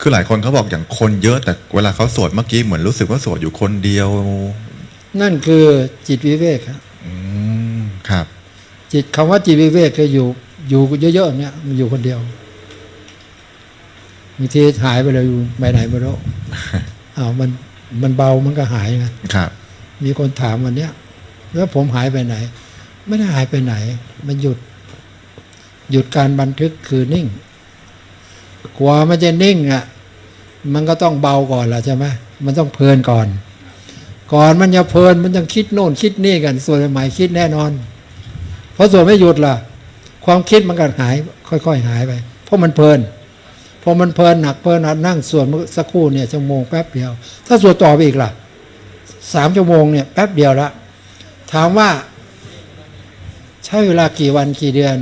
คือหลายคนเขาบอกอย่างคนเยอะแต่เวลาเขาสวดเมื่อกี้เหมือนรู้สึกว่าสวดอยู่คนเดียว นั่นคือจิตวิเวกครับอืมครับ จิตคำว่าจิตวิเวกคืออยู่อยู่เยอะๆเนี่ยมันอยู่คนเดียวบางทีหายไปเลยอยู่ไปไหนไม่รู้อ้าวมันมันเบามันก็หายไงครับ มีคนถามวันเนี้ยแล้วผมหายไปไหน ไม่ได้หายไปไหน มันหยุด หยุดการบันทึกคือนิ่ง กว่ามันจะนิ่งอะ มันก็ต้องเบาก่อนล่ะใช่ไหมมันต้องเพลินก่อน ก่อนมันจะเพลินมันยังคิดโน่นคิดนี่กัน ส่วนใหม่คิดแน่นอน เพราะส่วนไม่หยุดล่ะ ความคิดมันก็หาย ค่อย ๆ หายไป เพราะมันเพลินพอมันเพลินหนักเพลินหนักนั่งส่วนสักครู่เนี่ยชั่วโมงแป๊บเดียว ถ้าส่วนต่อไปอีกล่ะสามชั่วโมงเนี่ยแป๊บเดียวละถามว่า ใช้เวลากี่วันกี่เดือน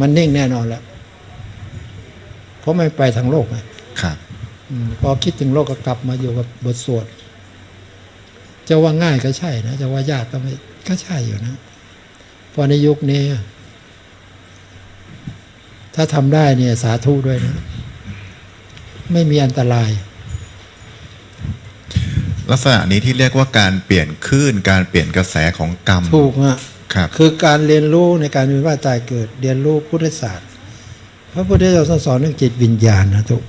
มันนิ่งแน่นอนแล้ว เพราะไม่ไปทางโลกไงครับอืมพอคิดถึงโลกก็กลับมาอยู่กับบทสวดจะว่าง่ายก็ใช่นะจะว่ายากก็ไม่ก็ใช่อยู่นะเพอในยุคนี้ ถ้าทำได้เนี่ยสาธุด้วยนะ ไม่มีอันตราย ลักษณะนี้ที่เรียกว่าการเปลี่ยนคลื่นการเปลี่ยนกระแสของกรรมถูกอะครับ คือการเรียนรู้ในการวิวัฒน์ตายเกิด เรียนรู้พุทธศาสตร์ พระพุทธเจ้าสอนเรื่องจิตวิญญาณนะทุก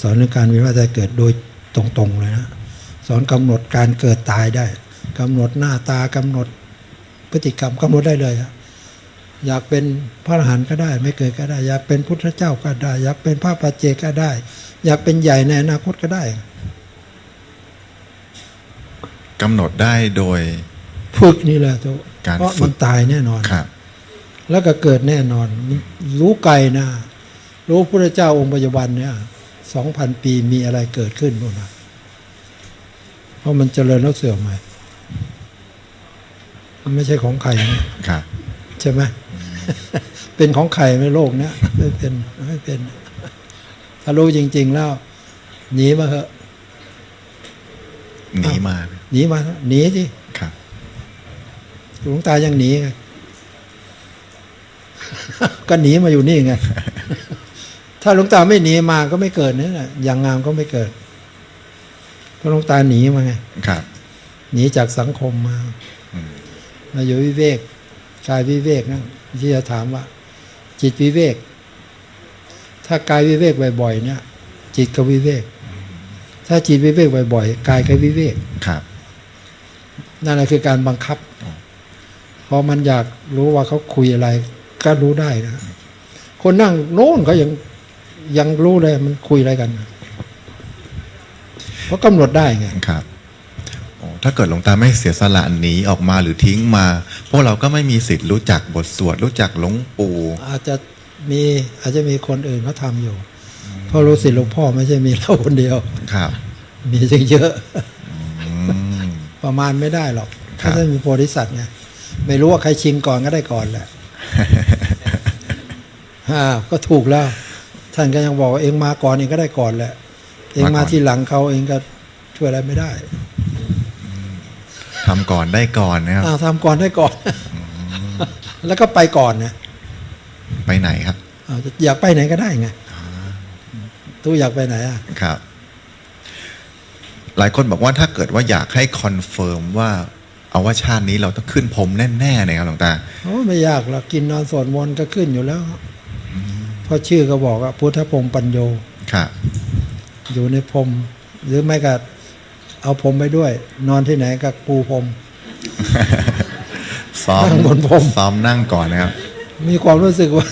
สอนเรื่องการวิวัฒน์ตายเกิดโดยตรงๆเลยนะสอนกำหนดการเกิดตายได้กำหนดหน้าตากำหนดพฤติกรรมกำหนดได้เลยอะอยากเป็นพระอรหันต์ก็ได้ ไม่เกิดก็ได้ อยากเป็นพุทธเจ้าก็ได้ อยากเป็นพระปัจเจกก็ได้ อยากเป็นใหญ่ในอนาคตก็ได้กำหนดได้โดยฝึกนี่แหละทุกการเพราะฝึมันกตายแน่นอนครับ แล้วก็เกิดแน่นอนมันรู้ไกลนะ รู้พระเจ้าองค์ปัจจุบันเนี่ยสองพันปีมีอะไรเกิดขึ้นบ้างนะเพราะมันเจริญแล้วเสื่อมไปมันไม่ใช่ของใครนะครับใช่ไหมเป็นของใครไหม่โลกเนี้ยไม่เป็นไม่เป็น ถ้ารู้จริง ๆ แล้ว หนีมาเหอะหนีมาหนีมาหนีสิครับหลวงตายังหนีไง ก็หนีมาอยู่นี่ไง ถ้าหลวงตาไม่หนีมาก็ไม่เกิดนี่แหละอย่างงามก็ไม่เกิด เพราะหลวงตาหนีมาไงครับ หนีจากสังคมมาอืมมาอยู่วิเวกกายวิเวกนั่นที่จะถามว่า จิตวิเวก ถ้ากายวิเวกบ่อยๆเนี่ย จิตก็วิเวก ถ้าจิตวิเวกบ่อยๆกายก็วิเวกครับนั่นแหละคือการบังคับอ๋อพอมันอยากรู้ว่าเขาคุยอะไร ก็รู้ได้นะคนนั่งโน้นเขายังยังรู้เลยมันคุยอะไรกัน เพราะกำหนดได้ไงครับโอ้ถ้าเกิดหลวงตาไม่เสียสละหนีออกมาหรือทิ้งมา พวกเราก็ไม่มีสิทธิ์รู้จักบทสวดรู้จักหลวงปู่อาจจะมีอาจจะมีคนอื่นเขาทำอยู่เพราะรู้สิหลวงพ่อไม่ใช่มีเราคนเดียวครับ มีเยอะอืมประมาณไม่ได้หรอกครัถ้าบท่านมีโพธิสัตว์ไงไม่รู้ว่าใครชิงก่อนก็ได้ก่อนแหละ อ่าก็ถูกแล้ว ท่านก็ยังบอกว่าเองมาก่อนเองก็ได้ก่อนแหละ เองมาทีหลังเขาเองก็ช่วยอะไรไม่ได้ทำก่อนได้ก่อนนะครับอ้าวทำก่อนได้ก่อน แล้วก็ไปก่อนนะไปไหนครับอ้าวอยากไปไหนก็ได้ไงตู้อยากไปไหนอะครับ หลายคนบอกว่าถ้าเกิดว่าอยากให้คอนเฟิร์มว่า เอาว่าชาตินี้เราต้องขึ้นพรมแน่ๆเลยครับหลวงตาโอ้ไม่ยากหรอกกินนอนสวดมนต์ก็ขึ้นอยู่แล้ว เพราะชื่อก็บอกว่าพุทธพรหมปัญโยครับอยู่ในพรมหรือไม่ก็เอาพรมไปด้วย นอนที่ไหนก็ปูพรมซ้อมนั่งบนพรมซ้อมนั่งก่อนนะครับ มีความรู้สึกว่า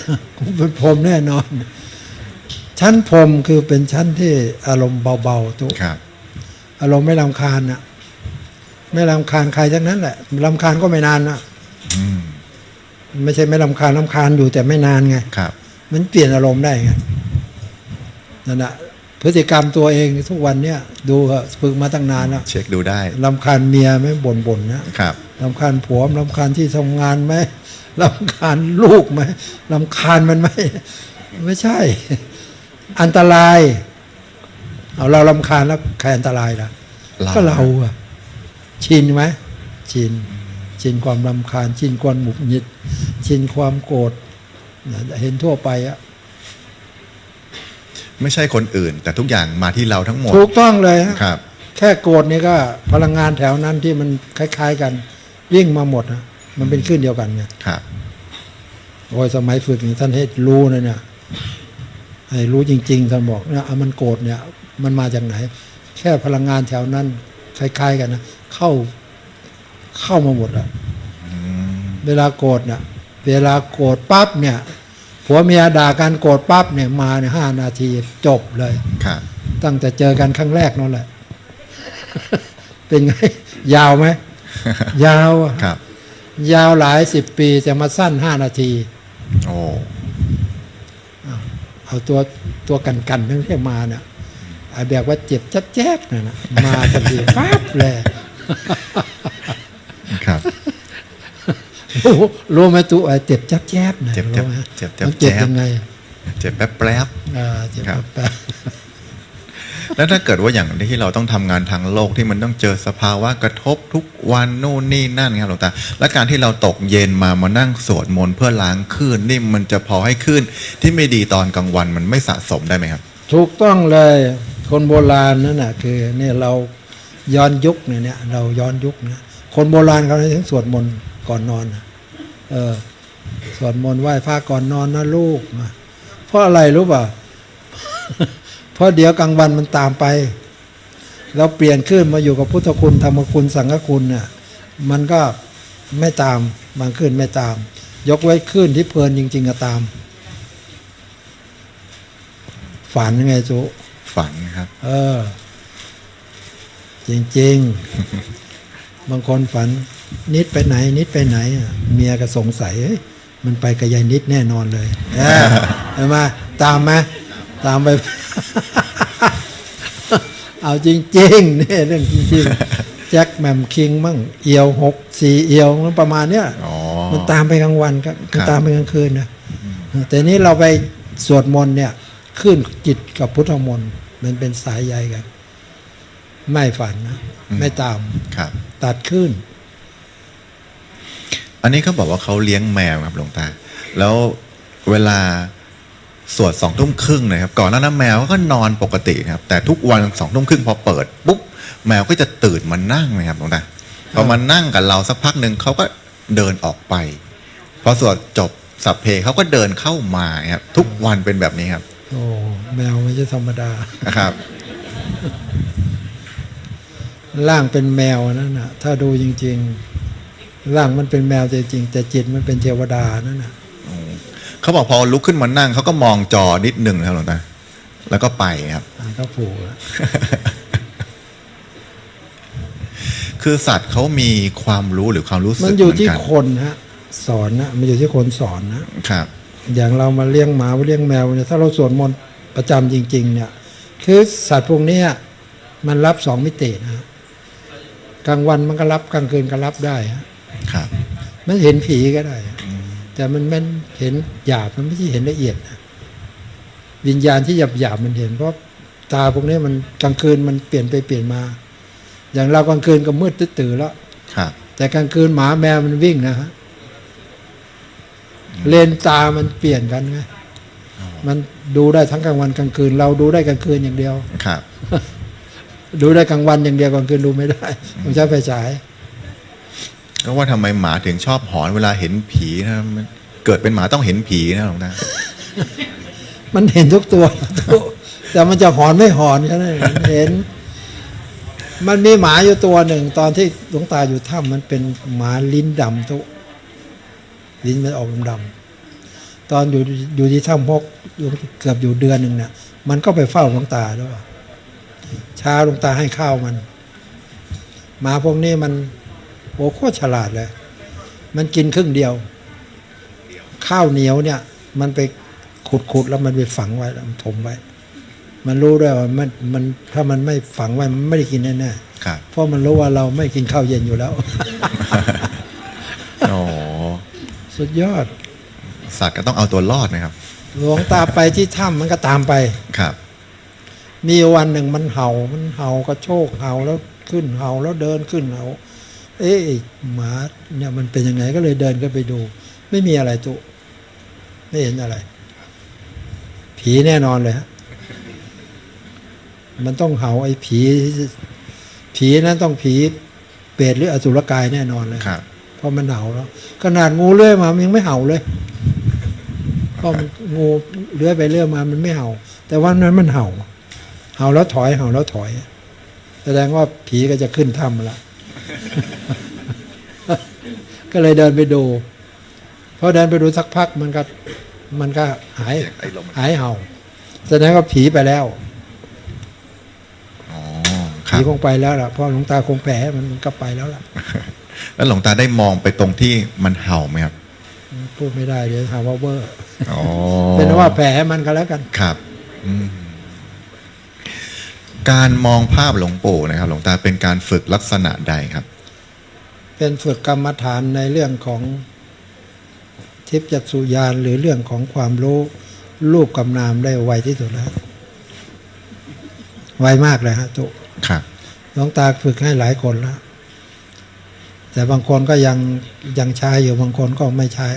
เป็นพรมแน่นอน ชั้นพรมคือเป็นชั้นที่อารมณ์เบาๆทุกครับอารมณ์ไม่ลำคาญนะไม่ลำคาญใครทั้งนั้นแหละลำคาญก็ไม่นานนะอืมไม่ใช่ไม่ลำคาญลำคาญอยู่แต่ไม่นานไงครับ มันเปลี่ยนอารมณ์ได้ไงนั่นแหะพฤติกรรมตัวเองทุกวันเนี่ยดูเหอะฝึกมาตั้งนานแล้วเช็คดูได้ลำคาญเมียไหมบ่นบ่นๆนะครับลำคาญผัวลำคาญที่ทำงานไหมลำคาญลูกไหมลำคาญมันไหมไม่ใช่ อันตราย เอาเราลำคาญแล้วใครอันตรายล่ะเราก็เราอะชินไหมชินชินความรำคาญชินความหมุกหงิดชินความโกรธ เนี่ยเห็นทั่วไปอะไม่ใช่คนอื่น แต่ทุกอย่างมาที่เราทั้งหมดถูกต้องเลยฮะครับ แค่โกรธนี่ก็พลังงานแถวนั้นที่มันคล้าย ๆกัน ยิ่งมาหมดนะมันเป็นคลื่นเดียวกันไงครับโอ้ยสมัยฝึกนี่ท่านให้รู้นะเนี่ยให้รู้จริง ๆท่านบอกเนี่ยเอามันโกรธเนี่ย มันมาจากไหน แค่พลังงานแถวนั้นคล้าย ๆ กันนะเข้าเข้ามาหมดอะอืมเวลาโกรธเนี่ย เวลาโกรธปั๊บเนี่ยผัวเมียด่ากันโกรธปั๊บเนี่ยมาเนี่ยห้านาทีจบเลยครับตั้งแต่เจอกันครั้งแรกนั่นแหละ เป็นไง ยาวไหมยาวอะครับ ยาวหลายสิบปีแต่มาสั้นห้านาที โอ้เอาตัวตัวกันกันทั้งที่มาเนี่ยไอ้แบบว่าเจ็บจับแจ๊บน่ะนะมาทันทีปั๊บเลยครับ รู้รู้ไหมตัวไอ้เจ็บจับแจ๊บนะเจ็บเจ็บรู้ไหมเจ็บเจ็บมันเจ็บแจ๊บยังไงเจ็บแป๊บแป๊บอ่าเจ็บครับแป๊บแล้วถ้าเกิดว่าอย่างที่เราต้องทำงานทางโลกที่มันต้องเจอสภาวะกระทบทุกวันนู่นนี่นั่นครับหลวงตาและการที่เราตกเย็นมามานั่งสวดมนต์เพื่อล้างคลื่นนี่มันจะพอให้คลื่นที่ไม่ดีตอนกลางวันมันไม่สะสมได้ไหมครับ ถูกต้องเลยคนโบราณนั่นน่ะคือเนี่ยเราย้อนยุคเนี่ยเนี่ยเราย้อนยุคนะคนโบราณเขาถึงสวดมนต์ ก่อนนอนนะเออสวดมนต์ไหว้พระก่อนนอนนะลูกนะเพราะอะไรรู้ป่ะเพราะเดี๋ยวกลางวันมันตามไป เราเปลี่ยนขึ้นมาอยู่กับพุทธคุณธรรมคุณสังฆคุณน่ะมันก็ไม่ตามบางขึ้นไม่ตาม ยกไว้ขึ้นที่เพลินจริง ๆ ก็ตาม ฝันยังไงจุฝันครับ เออ จริง ๆ บางคนฝัน นิดไปไหน นิดไปไหนอะเมียก็สงสัยเฮ้ยมันไปกับยายนิดแน่นอนเลยเออเห็นไหมตามไหมตามไป เอาจริงๆเนี่ยเรื่องจริงๆแจ็คแมมคิงมั่งเอียวหกสี่เอียวมันประมาณเนี้ยอ๋อมันตามไปกลางวันครับมันครับตามไปกลางคืนนะแต่นี้เราไปสวดมนต์เนี่ยขึ้นจิตกับพุทธมนต์มันเป็นสายใยกัน ไม่ฝันนะ ไม่ตามครับตัดขึ้น อันนี้เขาบอกว่าเขาเลี้ยงแมวครับหลวงตา แล้วเวลาสวดสองทุ่มครึ่งนะครับ ก่อนหน้านั้นแมวก็นอนปกติครับ แต่ทุกวันสองทุ่มครึ่งพอเปิดปุ๊บแมวก็จะตื่นมานั่งนะครับหลวงตาพอมานั่งกับเราสักพักหนึ่งเขาก็เดินออกไป พอสวดจบสัพเพเขาก็เดินเข้ามาครับทุกวันเป็นแบบนี้ครับ โอ้แมวไม่ใช่ธรรมดานะครับ ร่างเป็นแมวนั่นนะถ้าดูจริง ๆ ร่างมันเป็นแมวจริงๆแต่จิตมันเป็นเทวดานั่นนะเขาบอกพอลุกขึ้นมานั่งเขาก็มองจอนิดหนึ่งนะครับหลวงตาแล้วก็ไปครับอ่าก็ผูกแล้วคือสัตว์เขามีความรู้หรือความรู้สึกมันอยู่เหที่กัคนฮะ สอนนะมันอยู่ที่คนสอนนะครับ อย่างเรามาเลี้ยงหมาเลี้ยงแมวเนี่ยถ้าเราสวดมนต์ประจำจริง ๆ เนี่ย คือสัตว์พวกเนี้ยมันรับสองมิตินะฮะกลางวันมันก็รับกลางคืนก็รับได้ฮะ ครับมันเห็นผีก็ได้ฮะแต่มันมันเห็นหยาบมันไม่ใช่เห็นละเอียดนะวิญญาณที่หยาบหยาบๆมันเห็น เพราะตาพวกนี้มันกลางคืนมันเปลี่ยนไปเปลี่ยนมา อย่างเรากลางคืนก็มืดตื้อๆแล้วครับ แต่กลางคืนหมาแมวมันวิ่งนะฮะเลนตามันเปลี่ยนกันไงมันดูได้ทั้งกลางวันกลางคืน เราดูได้กลางคืนอย่างเดียวครับ ดูได้กลางวันอย่างเดียวกลางคืนดูไม่ได้ต้องใช้ไฟฉายก็ ว่าทำไมหมาถึงชอบหอนเวลาเห็นผีนะมันเกิดเป็นหมาต้องเห็นผีนะหลวงตามันเห็นทุกตัวแต่มันจะหอนไม่หอนแค่นั้นเองมันเห็น มันมีหมาอยู่ตัวหนึ่ง ตอนที่หลวงตาอยู่ถ้ำมันเป็นหมาลิ้นดำทุกลิ้นมันออกดำๆตอนอยู่อยู่ที่ถ้ำพกเกือบอยู่เดือนหนึ่งเนี่ยมันก็ไปเฝ้าหลวงตาด้วยเช้าหลวงตาให้ข้าวมันหมาพวกนี้มัน โอ้โคตรฉลาดเลย มันกินครึ่งเดียว ข้าวเหนียวเนี่ย มันไปขุดขุดๆแล้วมันไปฝังไว้แล้วมันถมไว้ มันรู้ด้วยว่ามันมันถ้ามันไม่ฝังไว้มันไม่ได้กินแน่ๆครับเพราะมันรู้ว่าเราไม่กินข้าวเย็นอยู่แล้วโอ้สุดยอด สัตว์ก็ต้องเอาตัวรอดนะครับ หลวงตาไปที่ถ้ำมันก็ตามไปครับ มีวันหนึ่งมันเห่ามันเห่ากระโชกเห่าแล้วขึ้นเห่าแล้วเดินขึ้นเห่า เอ๊ะไอ้หมาเนี่ยมันเป็นยังไงก็เลยเดินก็ไปดู ไม่มีอะไรตุไม่เห็นอะไร ผีแน่นอนเลยฮะมันต้องเห่าไอ้ผี ผีนั้นต้องผีเปรตหรืออสุรกายแน่นอนเลยครับเพราะมันเห่าแล้วขนาดงูเลื้อยมามันยังไม่เห่าเลยเพราะมันงูเลื้อยไปเลื้อยมามันไม่เห่า แต่ว่านั้นมันเห่า เห่าแล้วถอยเห่าแล้วถอย แสดงว่าผีก็จะขึ้นถ้ำละ ก็เลยเดินไปดูพอเดินไปดูสักพักมันก็มันก็หายเสียงไอ้ลมหายเห่าแสดงว่าผีไปแล้วอ๋อครัผีบคงไปแล้วล่ะเพราะหลวงตาคงแผลมันก็ไปแล้วล่ะ แล้วหลวงตาได้มองไปตรงที่มันเห่าไหมครับพูดไม่ได้เดี๋ยวหาว่าเวอร์อ๋อเป็นว่าแผลมันก็แล้วกันครับอืมการมองภาพหลวงปู่นะครับ หลวงตาเป็นการฝึกลักษณะใดครับ เป็นฝึกกรรมฐานในเรื่องของทิพยจักษุญาณหรือเรื่องของความรู้รูปกำนามได้ไวที่สุดแล้วไวมากเลยฮะตุครับหลวงตาฝึกให้หลายคนแล้วแต่บางคนก็ยังยังใช้อยู่บางคนก็ไม่ใช้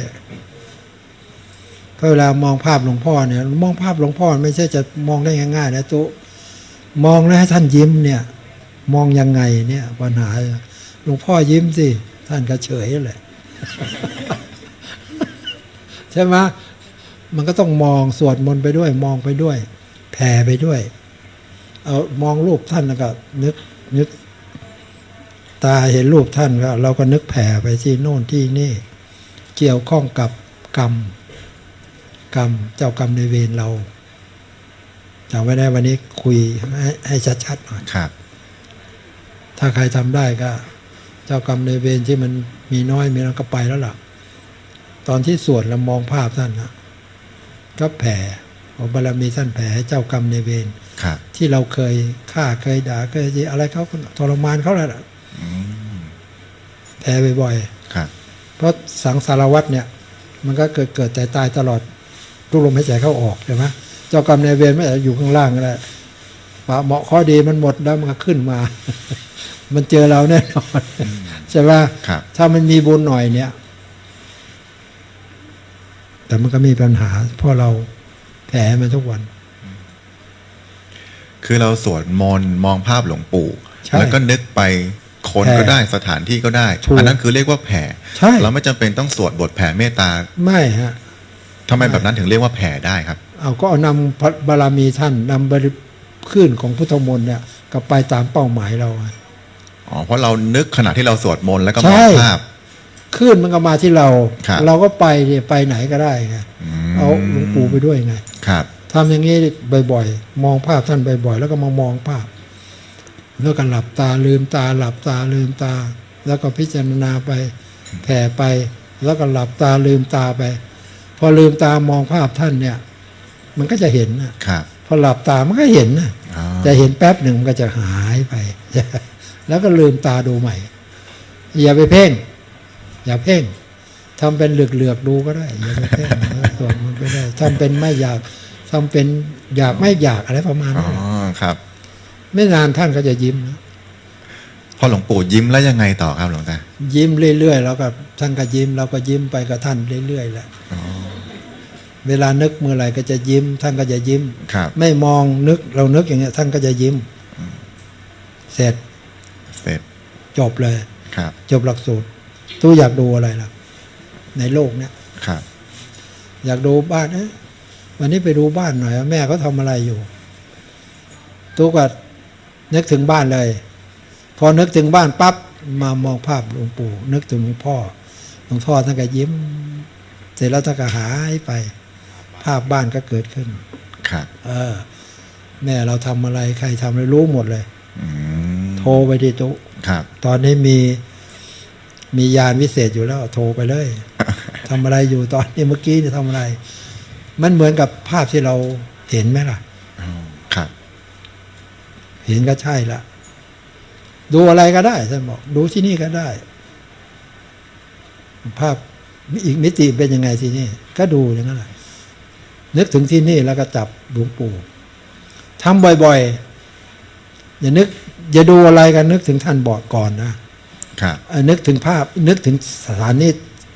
เพราะเวลามองภาพหลวงพ่อเนี่ย มองภาพหลวงพ่อไม่ใช่จะมองได้ง่ายๆนะตุมองแล้วให้ท่านยิ้มเนี่ย มองยังไงเนี่ยปัญหาห ลวงพ่อยิ้มสิ ท่านก็เฉยเลยใช่ไหมมันก็ต้องมองสวดมนต์ไปด้วย มองไปด้วยแผ่ไปด้วย เอามองรูปท่านแล้วก็นึกนึก ตาเห็นรูปท่านก็เราก็นึกแผ่ไปที่โน่นที่นี่ เกี่ยวข้องกับกรรม กรรมเจ้ากรรมในายเวรเราจำไว้ได้วันนี้คุยให้ให้ชัดๆหน่อยครับ ถ้าใครทำได้ก็ เจ้ากรรมในายเวรที่มันมีน้อยมีน้อยก็ไปแล้วล่ะ ตอนที่สวดแล้วมองภาพท่านนะก็แผ่ขอบารมีท่านแผ่ให้เจ้ากรรมในายเวรครับที่เราเคยฆ่าเคยด่าเคยอะไรเขาก็ทรมานเขาแหละอืมแพ้บ่อยครับๆเพราะสังสารวัตรเนี่ย มันก็เกิดเกิดแต่ตายตลอดทุกลมหายใจเข้าออกใช่ไหมเจ้ากรรมนายเวรไม่ได้อยู่ข้างล่างก็ได้ปะเหมาะข้อดีมันหมดแล้วมันก็ขึ้นมา มันเจอเราแน่นอนใช่ไหมครับถ้ามันมีบุญหน่อยเนี่ย แต่มันก็มีปัญหาเพราะเราแผลมันทุกวัน คือเราสวดมนต์มองภาพหลวงปู่ใช่แล้วก็นึกไปคนแผ่ก็ได้สถานที่ก็ได้ถูกอันนั้นคือเรียกว่าแผ่ใช่เราไม่จำเป็นต้องสวดบทแผ่เมตตา ไม่ฮะทำไมแบบนั้นถึงเรียกว่าแผ่ได้ครับ เอาก็เอานำพระบารมีท่านนำบริขึ้นของพุทธมนต์เนี่ยกลับไปตามเป้าหมายเรา อะอ๋อเพราะเรานึกขณะที่เราสวดมนต์แล้วก็มใช่องภาพขึ้นมันก็มาที่เราครับเราก็ไปเนี่ยไปไหนก็ได้ไงมเอาหลวงปู่ไปด้วยไงครับทำอย่างนี้บ่อยๆ มองภาพท่านบ่อยๆ แล้วก็มามองภาพ แล้วก็หลับตาลืมตา หลับตาลืมตา แล้วก็พิจารณาไปแผ่ไป แล้วก็หลับตาลืมตาไป พอลืมตามองภาพท่านเนี่ย มันก็จะเห็นนะครับ พอหลับตามันก็เห็นนะอ๋อแต่เห็นแป๊บหนึ่งมันก็จะหายไป แล้วก็ลืมตาดูใหม่ อย่าไปเพ่ง อย่าเพ่งทำเป็นเหลือกๆดูก็ได้อย่าไปเพ่งส่วนมันไม่ได้ทำเป็นไม่อยากทำเป็นอยากไม่อยากอะไรประมาณอ๋อนั้นครับ ไม่นานท่านก็จะยิ้มนะพอหลวงปู่ยิ้มแล้วยังไงต่อครับหลวงตายิ้มเรื่อยๆแล้วก็ท่านก็ยิ้มเราก็ยิ้มไปกับท่านเรื่อยๆแหละอ๋อเวลานึกเมื่อไหร่ก็จะยิ้ม ท่านก็จะยิ้มครับไม่มองนึกเรานึกอย่างเงี้ย ท่านก็จะยิ้ม เสร็จเสร็จ จบเลยครับ จบหลักสูตรตู้อยากดูอะไรล่ะ ในโลกเนี้ยครับ อยากดูบ้านเอ๊ะวันนี้ไปดูบ้านหน่อยว่าแม่เขาทำอะไรอยู่ตู้ก็นึกถึงบ้านเลย พอนึกถึงบ้านปั๊บมามองภาพหลวงปู่นึกถึงหลวงพ่อหลวงพ่อท่านก็ยิ้ม เสร็จแล้วท่านก็หายไป ภาพบ้านก็เกิดขึ้นครับเออ แม่เราทำอะไรใครทำอะไรรู้หมดเลยอืมโทรไปที่ตู้ ครับ ตอนนี้มีมียานวิเศษอยู่แล้วโทรไปเลยทำอะไรอยู่ตอนนี้เมื่อกี้เนี่ยทำอะไร มันเหมือนกับภาพที่เราเห็นไหมล่ะอ๋อครับ เห็นก็ใช่ละดูอะไรก็ได้ท่านบอก ดูที่นี่ก็ได้ ภาพอีกมิติเป็นยังไงที่นี่ ก็ดูอย่างนั้นแหละนึกถึงที่นี่แล้วก็จับหลวงปู่ทำบ่อยๆ อย่านึก อย่าดูอะไรกันนึกถึงท่านบอกก่อนนะครับเอ่อนึกถึงภาพนึกถึงสถานที่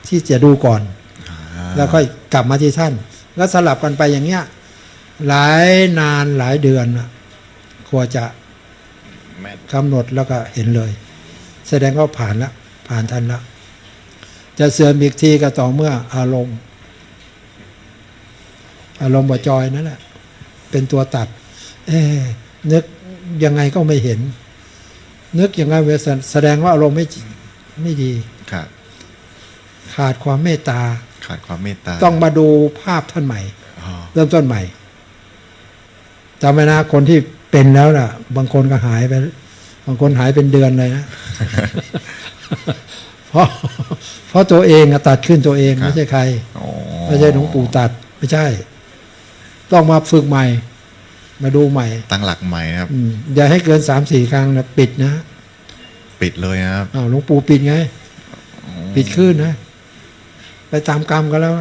ที่จะดูก่อนอ่าแล้วค่อยกลับมาที่ท่านก็สลับกันไปอย่างเงี้ยหลายนานหลายเดือนน่ะกว่าจะแม่นกำหนดแล้วก็เห็นเลย แสดงว่าผ่านละผ่านทันละจะเสื่อมอีกทีก็ต่อเมื่ออารมณ์ อารมณ์บจอยนั่นแหละเป็นตัวตัด เอ๊ะนึกยังไงก็ไม่เห็น นึกยังไงเวสแสดงว่าอารมณ์ไม่ไม่ดีครับขาดความเมตตา ขาดความเมตตา ต้องมาดูภาพท่านใหม่อ๋อเริ่มต้นใหม่จำไว้นะคนที่เป็นแล้วน่ะ บางคนก็หายไป บางคนหายเป็นเดือนเลยนะเพราะเพราะตัวเองอะตัดขึ้นตัวเองไม่ใช่ใครอ๋อไม่ใช่หลวงปู่ตัด ไม่ใช่ ต้องมาฝึกใหม่ มาดูใหม่ ตั้งหลักใหม่นะครับ อืมอย่าให้เกินสามสี่ครั้งนะปิดนะปิดเลยนะครับอ้าวหลวงปู่ปิดไง ปิดขึ้นนะ ไปตามกรรมก็แล้ว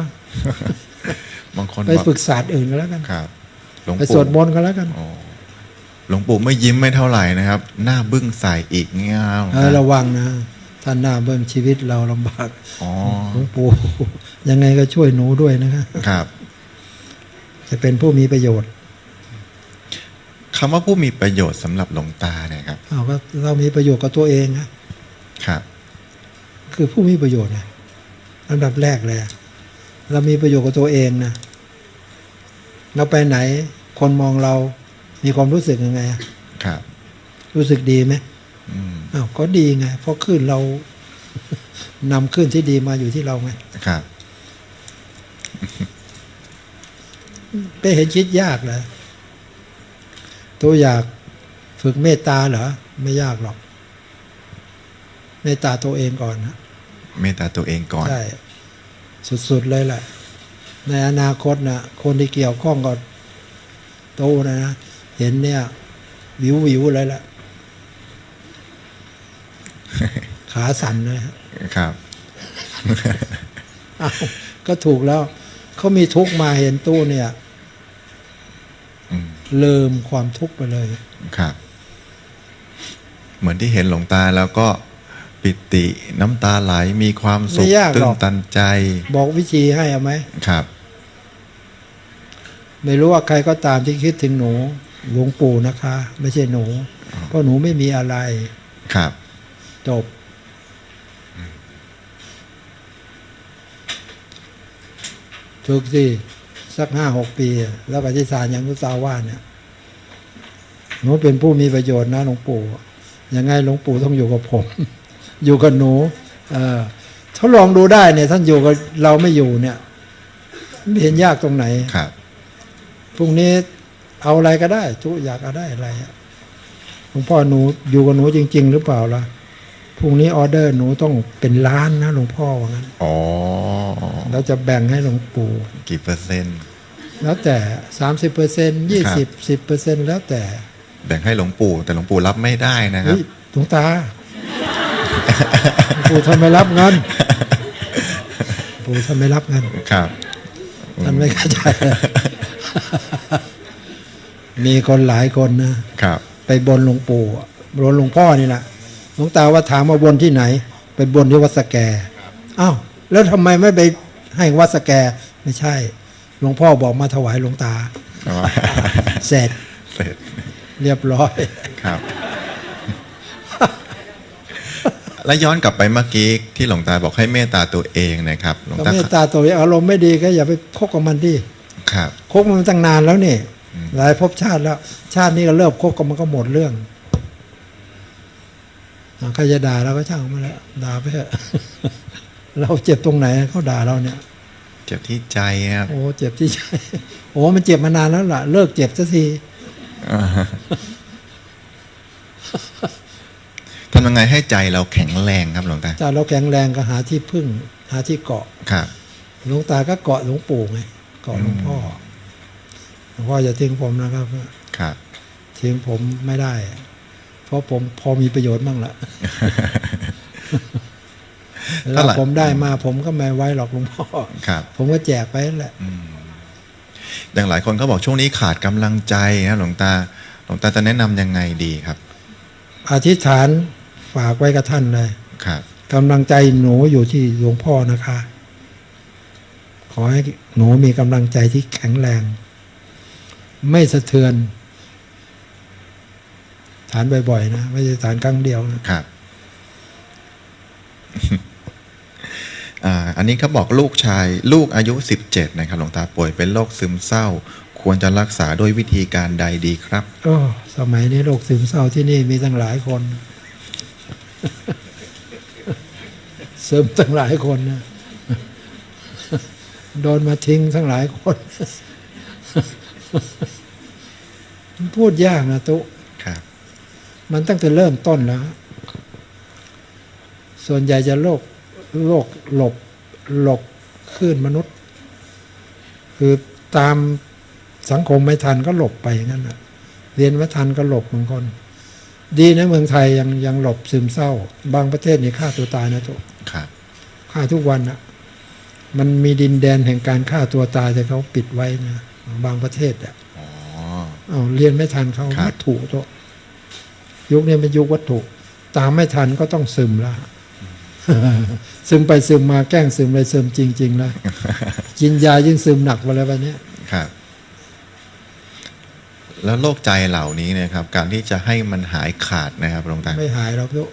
บางคนไปบอกฝึกศาสตร์อื่นก็แล้วกัน ครับหลวงไปสปู่วดมนต์ก็แล้วกันอ๋อหลวงปู่ไม่ยิ้มไม่เท่าไหร่นะครับ หน้าบึ้งใส่อีกเงี้ยเออระวังนะท่านหน้าเบิ่งชีวิตเราลำบากอ๋อหลวงปู่ยังไงก็ช่วยหนูด้วยนะครับครับ จะเป็นผู้มีประโยชน์ คำว่าผู้มีประโยชน์สำหรับหลวงตาเนี่ยครับเอาก็เรามีประโยชน์กับตัวเองนะครับ คือผู้มีประโยชน์นะอันดับแรกเลยอะเรามีประโยชน์กับตัวเองนะเราไปไหน คนมองเรามีความรู้สึกยังไงอะครับ รู้สึกดีไหมอืมอ้าวก็ดีไง เพราะขึ้นเรานำขึ้นที่ดีมาอยู่ที่เราไงครับไปเห็นคิดยากเลย ตัวอยากฝึกเมตตาเหรอ ไม่ยากหรอก เมตตาตัวเองก่อนนะเมตตาตัวเองก่อนใช่สุดๆเลยแหละ ในอนาคตนะคนที่เกี่ยวข้องกับโตนะนะเห็นเนี่ย วิววิวๆเลยแหละขาสั่นเลยฮะครับอ้าวก็ถูกแล้ว เขามีทุกข์มาเห็นตู้เนี่ยอืม ลืมความทุกข์ไปเลยครับเหมือนที่เห็นหลวงตาแล้วก็ปิติน้ำตาไหลมีความสุขไม่ยากหรอกตื้นตันใจ บอกวิธีให้เอาไหมครับ ไม่รู้ว่าใครก็ตามที่คิดถึงหนูหลวงปู่นะคะ ไม่ใช่หนู เพราะหนูไม่มีอะไรครับ จบ ฝึกสิ สักห้าหกปี แล้วปฏิสารอย่างพุทธาว่าเนี่ยหนูเป็นผู้มีประโยชน์นะหลวงปู่ยังไงหลวงปู่ต้องอยู่กับผม อยู่กับหนู เออทดลองดูได้เนี่ย ท่านอยู่กับเราไม่อยู่เนี่ยไม่เห็นยากตรงไหนครับพรุ่งนี้เอาอะไรก็ได้ทุกอยากเอาได้อะไรอะหลวงพ่อหนูอยู่กับหนูจริง ๆ หรือเปล่าล่ะ พรุ่งนี้ออเดอร์หนูต้องเป็นล้านนะหลวงพ่อว่างั้นอ๋อเราจะแบ่งให้หลวงปู่ กี่เปอร์เซ็นต์ แล้วแต่สามสิบเปอร์เซ็นยี่สิบสิบเปอร์เซ็นแล้วแต่ แบ่งให้หลวงปู่ แต่หลวงปู่รับไม่ได้นะครับเฮ้ยหลวงตาหลวงปู่ทำไมรับเงินหลวงปู่ทำไมรับเงิน ครับท่านไม่เข้าใจ มีคนหลายคนนะครับ ไปบนหลวงปู่อะบนหลวงพ่อนี่แหละ หลวงตาว่าถามมาบนที่ไหนไปบนที่วัดสแกอ้าวแล้วทำไมไม่ไปให้วัดสแกไม่ใช่ หลวงพ่อบอกมาถวายหลวงตาเสร็จเสร็จ เรียบร้อยครับ แล้วย้อนกลับไปเมื่อกี้ที่หลวงตาบอกให้เมตตาตัวเองนะครับหลวงก็ตาเมตตาตัวเองอารมณ์ไม่ดีก็อย่าไปคบกับมันดิครับคบมันตั้งนานแล้วนี่อืมหลายภพชาติแล้ว ชาตินี้ก็เลิกคบกับมันก็หมดเรื่องอะ ใครจะด่าเราก็ช่างมาแล้วด่าไปเถอะเราเจ็บตรงไหนเขาด่าเราเนี่ย เจ็บที่ใจครับโอ้เจ็บที่ใจโอ้มันเจ็บมานานแล้วล่ะ เลิกเจ็บสักทีอ่าทำยังไงให้ใจเราแข็งแรงครับหลวงตาถ้าเราแข็งแรงก็หาที่พึ่ง หาที่เกาะครับหลวงตาก็เกาะหลวงปู่ไงเกาะหลวงพ่อหลวงพ่ออย่าทิ้งผมนะครับครับทิ้งผมไม่ได้เพ ราะผมพอมีประโยชน์บ้างละแล้เท่าวไหร่ผมได้มาผมก็ไม่ไว้หรอกหลวงพ่อครับผมก็แจกไปนั่นแหละอืมอย่างหลายคนก็บอกช่วงนี้ขาดกำลังใจนะหลวงตา หลวงตาจะแนะนำยังไงดีครับ อธิษฐานฝากไว้กับท่านเลยครับกำลังใจหนูอยู่ที่หลวงพ่อนะคะ ขอให้หนูมีกำลังใจที่แข็งแรง ไม่สะเทือน ฐานบ่อยๆนะไม่ใช่ฐานครั้งเดียวนะครับอ่าอันนี้เขาบอกลูกชาย ลูกอายุ 17 นะครับหลวงตาป่วยเป็นโรคซึมเศร้า ควรจะรักษาด้วยวิธีการใดดีครับก็สมัยนี้โรคซึมเศร้าที่นี่มีตั้งหลายคนซึมตั้งหลายคนนะโดนมาทิ้งทั้งหลายคนมันพูดยากนะตุครับ มันตั้งแต่เริ่มต้นแล้ว ส่วนใหญ่จะโรคโรคหลบหลบคลื่นมนุษย์ คือตามสังคมไม่ทันก็หลบไปอย่างนั้นนะเรียนไม่ทันก็หลบบางคน ดีนะเมืองไทยยังยังหลบซึมเศร้า บางประเทศนี่ฆ่าตัวตายนะจ๊ครับฆ่าทุกวันนะมันมีดินแดนแห่งการฆ่าตัวตายแต่เขาปิดไว้นะบางประเทศอะอ๋อเอาเรียนไม่ทันเขาครับวัตถุตัว ยุคนี้เป็นยุควัตถุ ตามไม่ทันก็ต้องซึมละซึมไปซึมมาแกล้งซึมเลยซึมจริงๆแล้วกินยายิ่งซึมหนักไปแล้ววันนี้ยครับ แล้วโรคใจเหล่านี้เนะครับ การที่จะให้มันหายขาดนะครับหลวงตาไม่หายหรอกทุก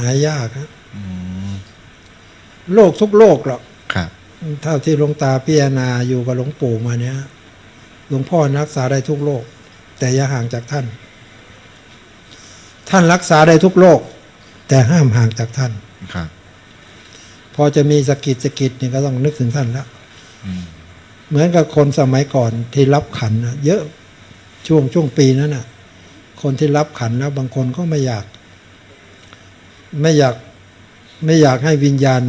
หายยากฮะอืมโรคทุกโรคหรอกครับเท่าที่หลวงตาพิจารณาอยู่กับหลวงปู่มาเนี้ยหลวงพ่อรักษาได้ทุกโรคแต่อย่าห่างจากท่าน ท่านรักษาได้ทุกโรคแต่ห้ามห่างจากท่านครับพอจะมีสะกิดสะกิดเนี่ยก็ต้องนึกถึงท่านแล้วอืมเหมือนกับคนสมัยก่อนที่รับขันนะเยอะช่วงช่วงปีนั้นน่ะ คนที่รับขันแล้วบางคนก็ไม่อยาก ไม่อยากไม่อยากให้วิญญาณ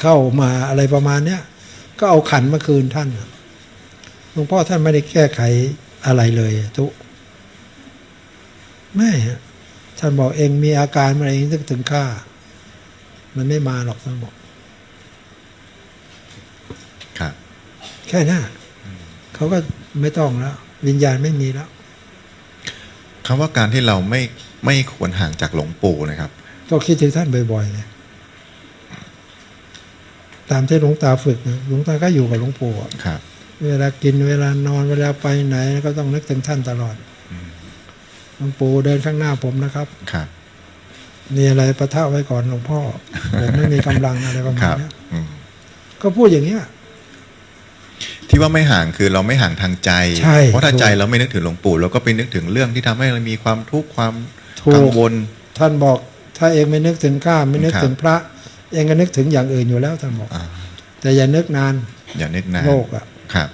เข้ามาอะไรประมาณเนี้ยก็เอาขันมาคืนท่านน่ะหลวงพ่อท่านไม่ได้แก้ไขอะไรเลยทุก ไม่ฮะท่านบอกเองมีอาการอะไรเองนึกถึงข้ามันไม่มาหรอกท่านบอกครับแค่นั้นเขาก็ไม่ต้องแล้ว วิญญาณไม่มีแล้วคำว่าการที่เราไม่ไม่ควรห่างจากหลวงปู่นะครับ ก็คิดถึงท่านบ่อยๆเลยตามที่หลวงตาฝึกนะหลวงตาก็อยู่กับหลวงปู่อะครับ เวลากินเวลานอนเวลาไปไหนก็ต้องนึกถึงท่านตลอด หลวงปู่เดินข้างหน้าผมนะครับครับมีอะไรประทะไว้ก่อนหลวงพ่อ ผมไม่มีกำลังอะไรประคมาณรับเนี้ยอืมก็พูดอย่างเนี้ยที่ว่าไม่ห่างคือเราไม่ห่างทางใจใช่เพราะถ้าถูกใจเราไม่นึกถึงหลวงปู่เราก็ไปนึกถึงเรื่องที่ทำให้เรามีความทุกข์ความถูกังกวลท่านบอก ถ้าเองไม่นึกถึงข้าไม่นึกครับถึงพระ เองก็นึกถึงอย่างอื่นอยู่แล้วท่านบอกอ่าแต่อย่านึกนาน อย่านึกนานโลกอะครับ